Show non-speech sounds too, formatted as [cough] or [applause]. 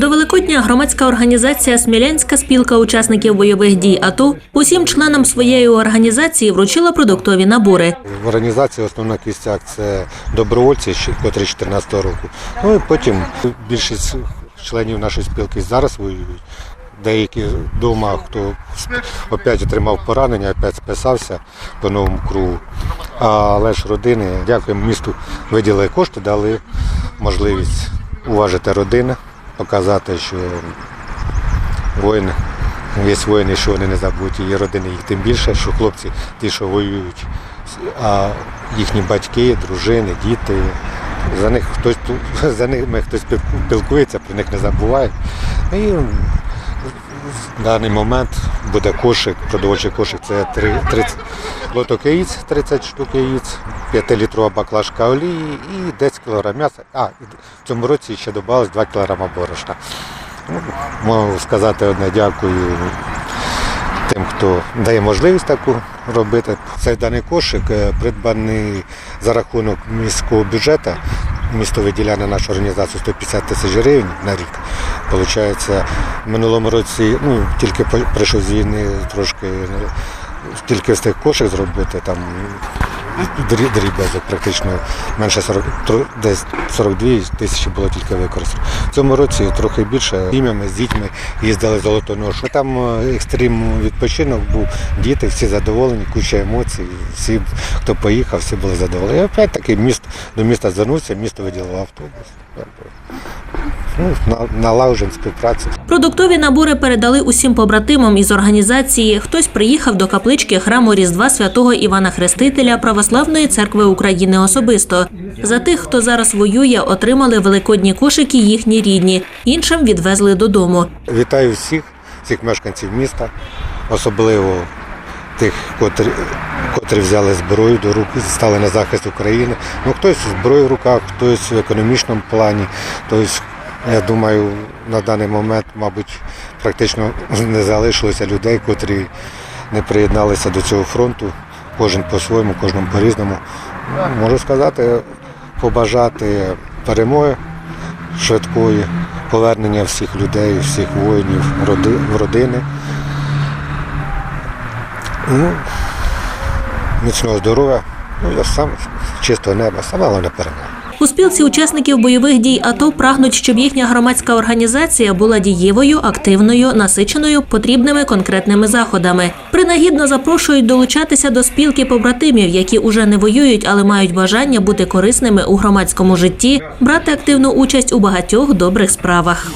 До Великодня громадська організація Смілянська спілка учасників бойових дій АТО усім членам своєї організації вручила продуктові набори. В організації основна кістяк це добровольці, котрі 14 року. Ну і потім більшість членів нашої спілки зараз воюють. Деякі вдома, хто опять отримав поранення, опять списався по новому кругу. Але ж родини, дякуємо місту, виділили кошти, дали можливість уважити родини, показати, що воїни, є воїни, що вони не забуті, і родини їх тим більше, що хлопці, ті, що воюють, а їхні батьки, дружини, діти. За них хтось [laughs] за ними хтось піл- пілкується, про них не забуває. І в даний момент буде кошик, продовольчий кошик це три- 30 лоток яїць, 30 штук яїць, 5-літрова баклажка олії і 10 кг м'яса. А, в цьому році ще додалось 2 кг борошна. Ну, Можу сказати одне дякую тим, хто дає можливість таку робити. Цей даний кошик е, придбаний за рахунок міського бюджету. Місто виділяє на нашу організацію 150 тисяч гривень на рік. Получається, в минулому році ну, тільки прийшов з війни трошки, ну, тільки встиг кошик зробити, там дрі- дріб'язок практично менше 40, десь 42 тисячі було тільки використано. В цьому році трохи більше сім'ями з дітьми їздили в золотоношу. Там е, екстрим відпочинок був, діти всі задоволені, куча емоцій. Всі, хто поїхав, всі були задоволені. І опять таки міст, до міста звернувся, місто виділило автобус. Ну, на- налагоджуємо співпрацю. Продуктові набори передали усім побратимам із організації. Хтось приїхав до каплички храму Різдва святого Івана Хрестителя Православної церкви України особисто. За тих, хто зараз воює, отримали великодні кошики їхні рідні. Іншим відвезли додому. Вітаю всіх, всіх мешканців міста, особливо тих, котрі, котрі взяли зброю до рук, стали на захист України. Ну, хтось з зброєю в руках, хтось в економічному плані. Тобто, я думаю, на даний момент, мабуть, практично не залишилося людей, котрі не приєдналися до цього фронту. Кожен по-своєму, кожному по-різному. Можу сказати, побажати перемоги швидкої, повернення всіх людей, всіх воїнів в родини. Ну, міцного здоров'я, ну, я сам чистого неба, саме головне перемога. У спілці учасників бойових дій АТО прагнуть, щоб їхня громадська організація була дієвою, активною, насиченою потрібними конкретними заходами. Принагідно запрошують долучатися до спілки побратимів, які уже не воюють, але мають бажання бути корисними у громадському житті, брати активну участь у багатьох добрих справах.